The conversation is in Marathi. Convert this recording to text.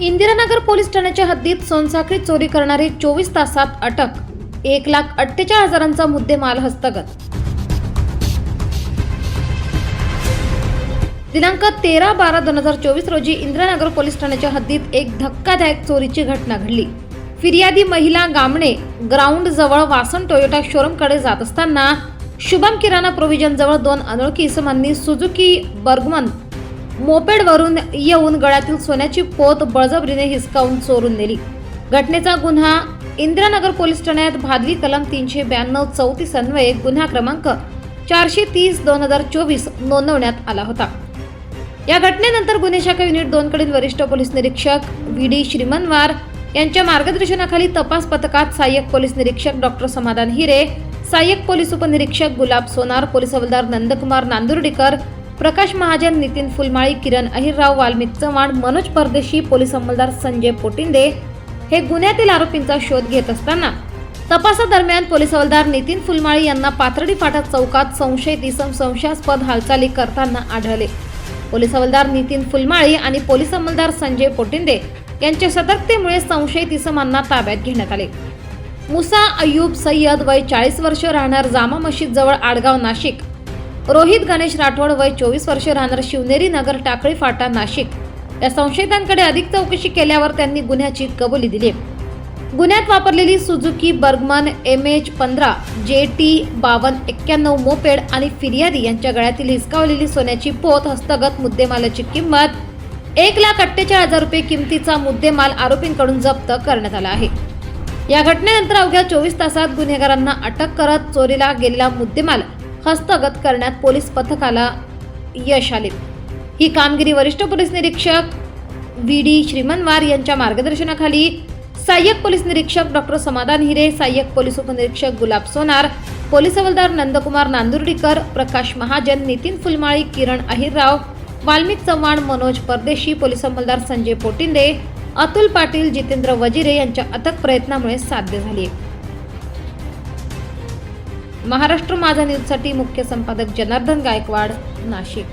इंदिरानगर पोलीस ठाण्याच्या हद्दीत सोनसाखळी चोरी करणारी चोवीस तासात अटक. एक लाख अठ्ठेचाळीस हजारांचा मुद्देमाल हस्तगत. दिनांक तेरा बारा दोन हजार चोवीस रोजी इंदिरानगर पोलीस ठाण्याच्या हद्दीत एक धक्कादायक चोरीची घटना घडली. फिर्यादी महिला गामणे ग्राउंड जवळ वासन टोयोटा शोरूमकडे जात असताना शुभम किराणा प्रोव्हिजन जवळ दोन अनोळखी इसमांनी सुझुकी बर्गमन मोपेडवरून येऊन गळ्यातील सोन्याची पोत बळजबरीने हिसकावून चोरून नेली. घटनेचा गुन्हा इंदिरानगर पोलीस ठाण्यात भादवी कलम तीनशे ब्याण्णव चौतीस अन्वये गुन्हा क्रमांक चारशे तीस दोन हजार चोवीस नोंदवण्यात आला होता. या घटनेनंतर गुन्हे शाखा युनिट दोन कडील वरिष्ठ पोलीस निरीक्षक व्ही डी श्रीमनवार यांच्या मार्गदर्शनाखाली तपास पथकात सहाय्यक पोलीस निरीक्षक डॉक्टर समाधान हिरे सहाय्यक पोलीस उपनिरीक्षक गुलाब सोनार पोलीस हवालदार नंदकुमार नांदुर्डीकर प्रकाश महाजन नितीन फुलमाळी किरण अहिरराव वाल्मिक चव्हाण मनोज परदेशी पोलीस अंमलदार संजय पोटिंदे हे गुन्ह्यातील आरोपींचा शोध घेत असताना तपासादरम्यान पोलीस हवालदार नितीन फुलमाळी यांना पाथर्डी फाटा चौकात संशयित इसम संशयास्पद हालचाली करताना आढळले. पोलीस हवालदार नितीन फुलमाळी आणि पोलीस अंमलदार संजय पोटिंदे यांच्या सतर्कतेमुळे संशयित इसमांना ताब्यात घेण्यात आले. मुसा अय्यूब सय्यद वय चाळीस वर्ष राहणार जामा मशीद जवळ आडगाव नाशिक. रोहित गणेश राठोड वय चोवीस वर्ष राहणार शिवनेरी नगर टाकळी फाटा नाशिक. या संशयितांकडे अधिक चौकशी केल्यावर त्यांनी गुन्ह्याची कबुली दिली. गुन्ह्यात वापरलेली सुझुकी बर्गमन एम एच पंधरा जे टी बावन्न एक्क्याण्णव मोपेड आणि फिर्यादी यांच्या गळ्यातील हिसकावलेली सोन्याची पोत हस्तगत मुद्देमालाची किंमत एक लाख अठ्ठेचाळीस हजार रुपये किमतीचा मुद्देमाल आरोपींकडून जप्त करण्यात आला आहे. या घटनेनंतर अवघ्या चोवीस तासात गुन्हेगारांना अटक करत चोरीला गेलेला मुद्देमाल हस्तगत करण्यात पोलीस पथकाला यश आले. ही कामगिरी वरिष्ठ पोलीस निरीक्षक व्ही डी श्रीमनवार यांच्या मार्गदर्शनाखाली सहाय्यक पोलीस निरीक्षक डॉक्टर समाधान हिरे सहाय्यक पोलीस उपनिरीक्षक गुलाब सोनार पोलीस हवालदार नंदकुमार नांदुर्डीकर प्रकाश महाजन नितीन फुलमाळी किरण अहिरराव वाल्मिक चव्हाण मनोज परदेशी पोलीस अंमलदार संजय पोटिंदे अतुल पाटील जितेंद्र वजिरे यांच्या अथक प्रयत्नामुळे साध्य झाली महाराष्ट्र माझा न्यूजसाठी मुख्य संपादक जनार्दन गायकवाड नाशिक.